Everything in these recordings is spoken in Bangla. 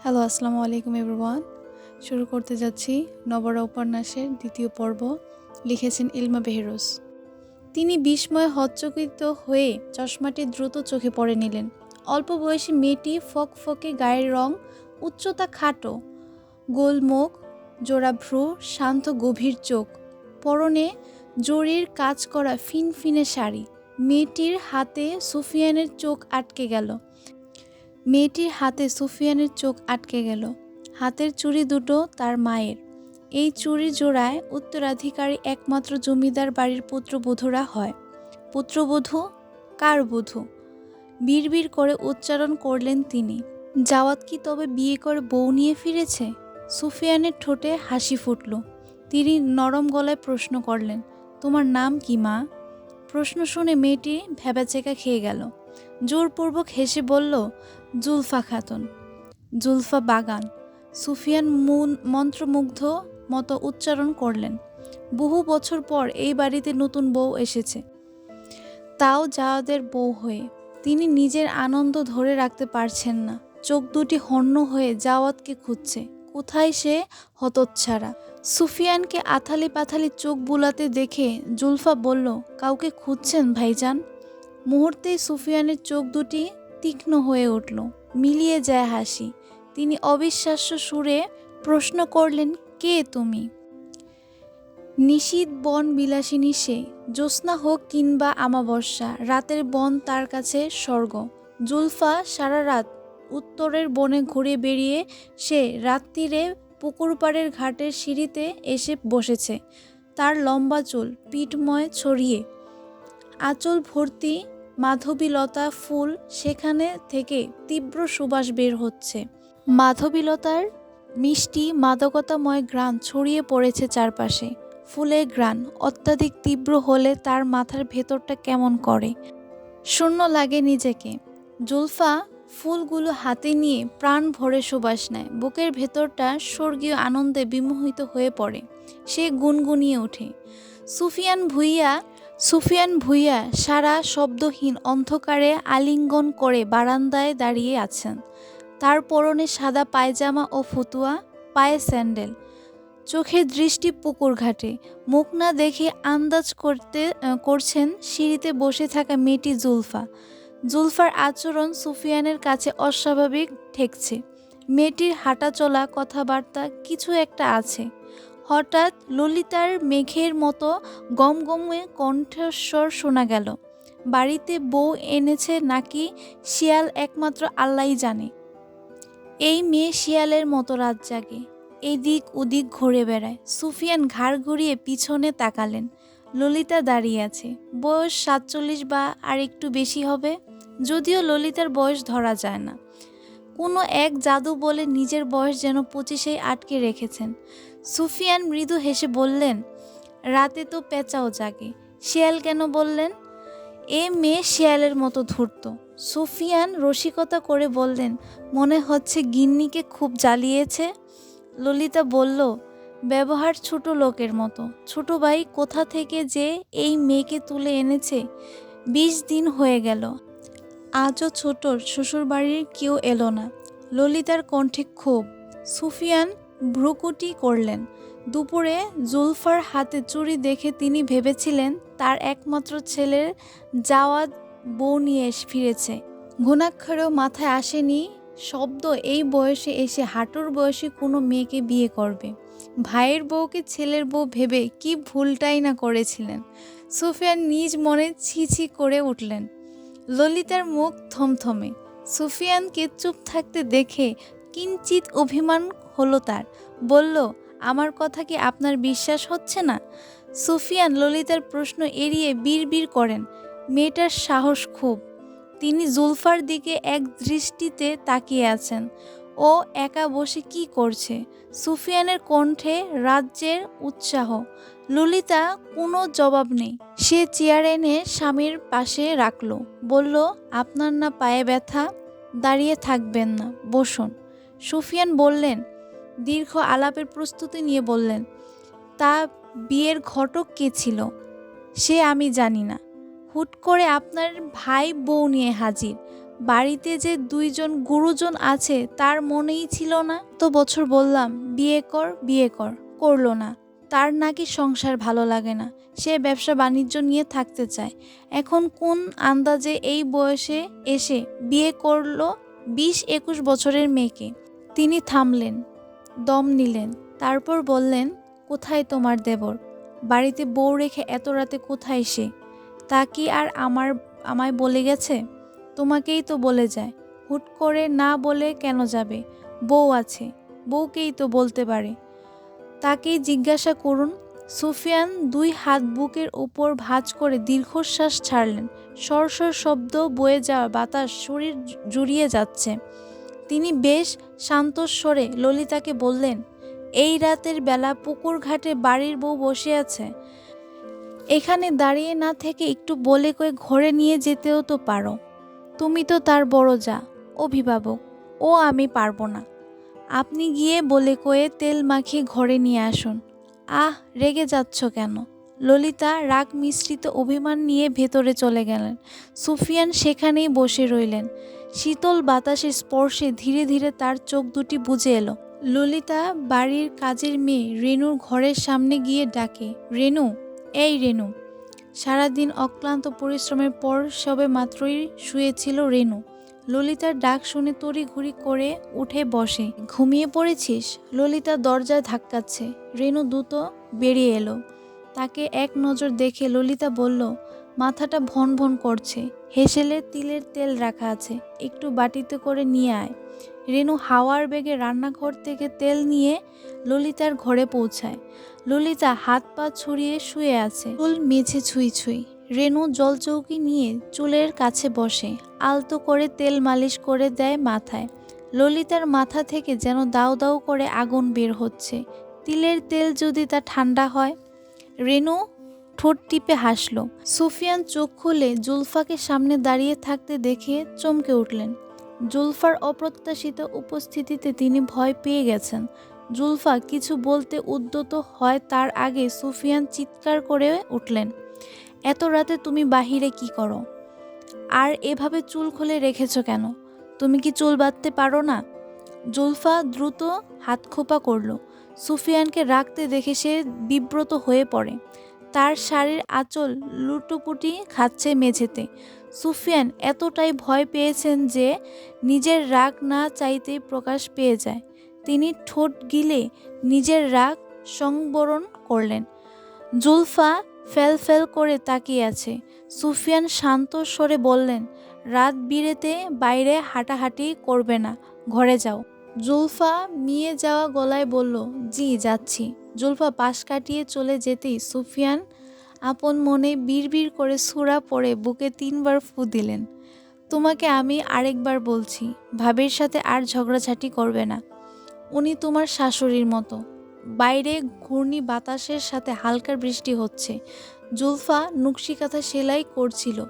হ্যালো আসসালামু আলাইকুম এভরিওয়ান শুরু করতে যাচ্ছি নবরা উপন্যাসের দ্বিতীয় পর্ব, লিখেছেন ইলমা বেহরোজ তিনি বিস্ময়ে হচ্চকিত হয়ে চশমাটি দ্রুত চোখে পড়ে নিলেন। অল্প বয়সী মেয়েটি ফকফকে গায়ের রং, উচ্চতা খাটো, গোলমুখ জোড়া ভ্রু শান্ত গভীর চোখ, পরনে জরির কাজ করা ফিনফিনে শাড়ি। মেয়েটির হাতে সুফিয়ানের চোখ আটকে গেল। মেয়েটির হাতে সুফিয়ানের চোখ আটকে গেল। হাতের চুড়ি দুটো তার মায়ের। এই চুড়ি জোড়ায় উত্তরাধিকারী একমাত্র জমিদার বাড়ির পুত্রবধূরা হয়। পুত্রবধূ? কার বধূ? বিড়বিড় করে উচ্চারণ করলেন তিনি। জাওয়াত কি তবে বিয়ে করে বউ নিয়ে ফিরেছে? সুফিয়ানের ঠোঁটে হাসি ফুটল। তিনি নরম গলায় প্রশ্ন করলেন, তোমার নাম কি, মা? প্রশ্ন শুনে মেয়েটি ভ্যাবাচেকা খেয়ে গেল। জোরপূর্বক হেসে বলল জুলফা খাতুন, জুলফা বাগান। সুফিয়ান মুন, মন্ত্রমুগ্ধ মতো উচ্চারণ করলেন, বহু বছর পর এই বাড়িতে নতুন বউ এসেছে। তাও জাওয়াদের বউ হয়ে। তিনি নিজের আনন্দ ধরে রাখতে পারছেন না। চোখ দুটি হন্য হয়ে জাওয়াতকে খুঁজছে। কোথায় সে? হতচ্ছাড়া। সুফিয়ানকে আথালি পাথালি চোখ বুলাতে দেখে জুলফা বলল, কাউকে খুঁজছেন ভাইজান? মুহূর্তেই সুফিয়ানের চোখ দুটি তীক্ষ্ণ হয়ে উঠল। মিলিয়ে যায় হাসি। তিনি অবিশ্বাস্য সুরে প্রশ্ন করলেন, কে তুমি? নিশীত বন বিলাসিনী সে, জ্যোৎস্না হোক কিংবা আমাবস্যা, রাতের বন তার কাছে স্বর্গ। জুলফা সারা রাত উত্তরের বনে ঘুরে বেরিয়ে সে রাত্রিরে পুকুর পাড়ের ঘাটের সিঁড়িতে এসে বসেছে। তার লম্বা চুল পিঠময় ছড়িয়ে, আঁচল ভর্তি মাধবীলতা ফুল সেখানে থেকে তীব্র সুবাস বের হচ্ছে। মাধবীলতার মিষ্টি, মাদকতাময় গ্রান ছড়িয়ে পড়েছে চারপাশে। ফুলের গ্রান অত্যাধিক তীব্র হলে তার মাথার ভেতরটা কেমন করে? শূন্য লাগে নিজেকে। জুলফা ফুলগুলো হাতে নিয়ে প্রাণ ভরে সুবাস নেয়। বুকের ভেতরটা স্বর্গীয় আনন্দে বিমোহিত হয়ে পড়ে। সে গুনগুনিয়ে ওঠে। সুফিয়ান ভুইয়া সুফিয়ান ভুইয়া সারা শব্দহীন অন্ধকারে আলিঙ্গন করে বারান্দায় দাঁড়িয়ে আছেন। তার পরনে সাদা পায়জামা ও ফতুয়া, পায়ে স্যান্ডেল। চোখের দৃষ্টি পুকুর ঘাটে। মুখ না দেখে আন্দাজ করতে করছেন সিঁড়িতে বসে থাকা মেয়েটি জুলফা। জুলফার আচরণ সুফিয়ানের কাছে অস্বাভাবিক ঠেকছে। মেয়েটির হাঁটাচলা, কথাবার্তা কিছু একটা আছে। হঠাৎ ললিতার মেঘের মতো গমগমে কণ্ঠস্বর শোনা গেল। বাড়িতে বউ এনেছে নাকি শিয়াল একমাত্র আল্লাহই জানে। এই মেয়ে শিয়ালের মতো রাত জাগে। এদিক ওদিক ঘুরে বেড়ায়। সুফিয়ান ঘাড় ঘুরিয়ে পিছনে তাকালেন। ললিতা দাঁড়িয়ে আছে। বয়স সাতচল্লিশ বা আর একটু বেশি হবে। যদিও ললিতার বয়স ধরা যায় না। কোনো এক জাদু বলে নিজের বয়স যেন পঁচিশেই আটকে রেখেছেন। সুফিয়ান মৃদু হেসে বললেন, রাতে তো পেঁচাও জাগে। শিয়াল কেন বললেন? এ মেয়ে শিয়ালের মতো ধূর্ত। সুফিয়ান রসিকতা করে বললেন, মনে হচ্ছে গিন্নিকে খুব জ্বালিয়েছে। ললিতা বলল, ব্যবহার ছোট লোকের মতো। ছোট ভাই কোথা থেকে যে এই মেয়েকে তুলে এনেছে? বিশ দিন হয়ে গেল। আজও ছোটর শ্বশুরবাড়ির কেউ এলো না। ললিতার কণ্ঠে ক্ষোভ। সুফিয়ান ভ্রুকুটি করলেন। দুপুরে জুলফার হাতে চুরি দেখে তিনি ভেবেছিলেন, তার একমাত্র ছেলের জাওয়াত বউ নিয়ে ফিরেছে। ঘুণাক্ষরেও মাথায় আসেনি শব্দ, এই বয়সে এসে হাঁটুর বয়সী কোনো মেয়েকে বিয়ে করবে। ভাইয়ের বউকে ছেলের বউ ভেবে কি ভুলটাই না করেছিলেন। সুফিয়ান নিজ মনে ছি ছি করে উঠলেন। ললিতার মুখ থমথমে। সুফিয়ানকে চুপ থাকতে দেখে কিঞ্চিত অভিমান হলো তার। বলল, আমার কথা কি আপনার বিশ্বাস হচ্ছে না? সুফিয়ান ললিতার প্রশ্ন এড়িয়ে বিড়বিড় করেন। মেয়েটার সাহস খুব। তিনি জুলফার দিকে এক দৃষ্টিতে তাকিয়ে আছেন। ও একা বসে কি করছে? সুফিয়ানের কণ্ঠে রাজ্যের উৎসাহ। ললিতা কোনো জবাব নেই। সে চেয়ার এনে স্বামীর পাশে রাখল। বলল, আপনার না পায়ে ব্যথা? দাঁড়িয়ে থাকবেন না, বসুন। সুফিয়ান বললেন, দীর্ঘ আলাপের প্রস্তুতি নিয়ে বললেন, তা বিয়ের ঘটক কে ছিল? সে আমি জানি না। হুট করে আপনার ভাই বউ নিয়ে হাজির। বাড়িতে যে দুইজন গুরুজন আছে, তার মনেই ছিল না। তো বছর বললাম, বিয়ে কর বিয়ে কর, করল না। তার নাকি সংসার ভালো লাগে না। সে ব্যবসা বাণিজ্য নিয়ে থাকতে চায়। এখন কোন আন্দাজে এই বয়সে এসে বিয়ে করল বিশ একুশ বছরের মেয়েকে? তিনি থামলেন, দম নিলেন, তারপর বললেন, কোথায় তোমার দেবর? বাড়িতে বউ রেখে এত রাতে কোথায় সে? তা কি আর আমার, আমায় বলে গেছে? তোমাকেই তো বলে যায়, হুট করে না বলে কেন যাবে? বউ আছে, বউকেই তো বলতে পারে। তাকেই জিজ্ঞাসা করুন। সুফিয়ান দুই হাত বুকের ওপর ভাঁজ করে দীর্ঘশ্বাস ছাড়লেন। সরসর শব্দ বয়ে যাওয়া বাতাস শরীর জুড়িয়ে যাচ্ছে। তিনি বেশ শান্ত স্বরে ললিতাকে বললেন, এই রাতের বেলা পুকুর ঘাটে বাড়ির বউ বসে আছে। এখানে দাঁড়িয়ে না থেকে একটু বলে কয়ে ঘরে নিয়ে যেতেও তো পারো। তুমি তো তার বড় যা অভিভাবক, ও আমি পারব না। আপনি গিয়ে বলে কয়ে তেল মাখিয়ে ঘরে নিয়ে আসুন। আহ, রেগে যাচ্ছ কেন? ললিতা রাগ মিশ্রিত অভিমান নিয়ে ভেতরে চলে গেলেন। সুফিয়ান সেখানেই বসে রইলেন। শীতল বাতাসের স্পর্শে ধীরে ধীরে তার চোখ দুটি বুঝে এলো। ললিতা বাড়ির কাজের মেয়ে রেনুর ঘরের সামনে গিয়ে ডাকে, রেনু, এই রেনু। সারাদিন অক্লান্ত পরিশ্রমের পর সবে মাত্রই শুয়েছিল রেনু। ললিতার ডাক শুনে তড়িঘড়ি করে উঠে বসে, ঘুমিয়ে পড়েছিস? ললিতা দরজায় ধাক্কাচ্ছে। রেনু দ্রুত বেরিয়ে এলো। তাকে এক নজর দেখে ললিতা বলল মাথাটা ভন ভন করছে। হেসেলে তিলের তেল রাখা আছে। একটু বাটিতে করে নিয়ে আয়। রেনু হাওয়ার বেগে রান্নাঘর থেকে তেল নিয়ে ললিতার ঘরে পৌঁছায়। ললিতা হাত পা ছড়িয়ে শুয়ে আছে। চুল মেঝে ছুঁই ছুঁই। রেনু জলচৌকি নিয়ে চুলের কাছে বসে। আলতো করে তেল মালিশ করে দেয় মাথায়। ললিতার মাথা থেকে যেন দাউ দাউ করে আগুন বের হচ্ছে। তিলের তেল যদি তা ঠান্ডা হয়? রেনু ঠোঁট টিপে হাসল। সুফিয়ান চোখ খুলে জুলফাকে সামনে দাঁড়িয়ে থাকতে দেখে চমকে উঠলেন। জুলফার অপ্রত্যাশিত উপস্থিতিতে তিনি ভয় পেয়ে গেছেন। জুলফা কিছু বলতে উদ্যত হয় তার আগে সুফিয়ান চিৎকার করে উঠলেন, এত রাতে তুমি বাহিরে কি করো? আর এভাবে চুল খুলে রেখেছ কেন? তুমি কি চুল বাঁধতে পারো না? জুলফা দ্রুত হাত খোপা করল। সুফিয়ানকে রাখতে দেখে সে বিব্রত হয়ে পড়ে। তার শাড়ির আঁচল লুটোপুটি খাচ্ছে মেঝেতে। সুফিয়ান এতটাই ভয় পেয়েছেন যে নিজের রাগ না চাইতেই প্রকাশ পেয়ে যায়। তিনি ঠোঁট গিলে নিজের রাগ সংবরণ করলেন। জুলফা ফেল ফেল করে তাকিয়ে আছে। সুফিয়ান শান্ত স্বরে বললেন, রাত বিরেতে বাইরে হাঁটাহাঁটি করবে না, ঘরে যাও। জুলফা মিয়ে যাওয়া গলায় বলল, জি, যাচ্ছি। জুলফা পাশ কাটিয়ে চলে যেতেই সুফিয়ান আপন মনে বিড়বিড় করে সুরা পড়ে বুকে তিনবার ফু দিলেন। তোমাকে আমি আরেকবার বলছি, ভাবির সাথে আর ঝগড়াঝাটি করবে না। উনি তোমার শাশুড়ির মতো। বাইরে ঘূর্ণি বাতাসের সাথে হালকা বৃষ্টি হচ্ছে। জুলফা নকশিকাথা সেলাই করছিল।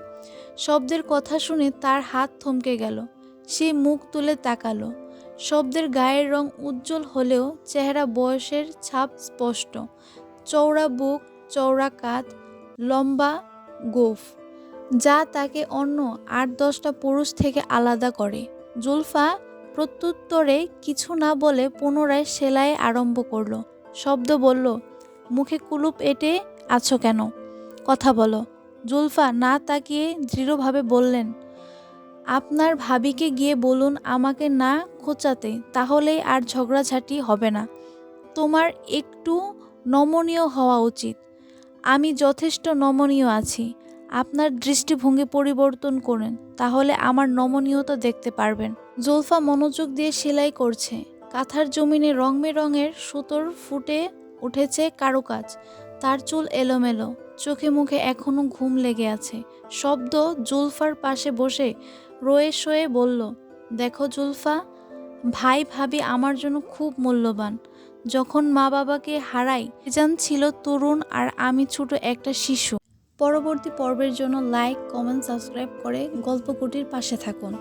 শব্দের কথা শুনে তার হাত থমকে গেল। সে মুখ তুলে তাকালো। শব্দের গায়ের রং উজ্জ্বল হলেও চেহারা বয়সের ছাপ স্পষ্ট। চওড়া বুক, চওড়া কাঁধ, লম্বা গোফ, যা তাকে অন্য আট দশটা পুরুষ থেকে আলাদা করে। জুলফা প্রত্যুত্তরে কিছু না বলে পুনরায় সেলাই আরম্ভ করল। শব্দ বলল, মুখে কুলুপ এঁটে আছো কেন? কথা বলো। জুলফা না তাকিয়ে দৃঢ়ভাবে বললেন আপনার ভাবিকে গিয়ে বলুন আমাকে না খোঁচাতে, তাহলেই আর ঝগড়াঝাটি হবে না। তোমার একটু নমনীয় হওয়া উচিত। আমি যথেষ্ট নমনীয় আছি। আপনার দৃষ্টিভঙ্গি পরিবর্তন করেন, তাহলে আমার নমনীয়তা দেখতে পারবেন। জোলফা মনোযোগ দিয়ে সেলাই করছে। কাঁথার জমিনে রং বেরঙের সুতোর ফুটে উঠেছে কারুকাজ। তার চুল এলোমেলো। চোখে মুখে এখনও ঘুম লেগে আছে। শব্দ জুলফার পাশে বসে রয়ে শয়ে বলল, দেখো জুলফা, ভাই ভাবি আমার জন্য খুব মূল্যবান। যখন মা বাবাকে হারাই রেজান ছিল তরুণ আর আমি ছোট একটা শিশু। পরবর্তী পর্বের জন্য লাইক কমেন্ট সাবস্ক্রাইব করে গল্পকুটির পাশে থাকুন।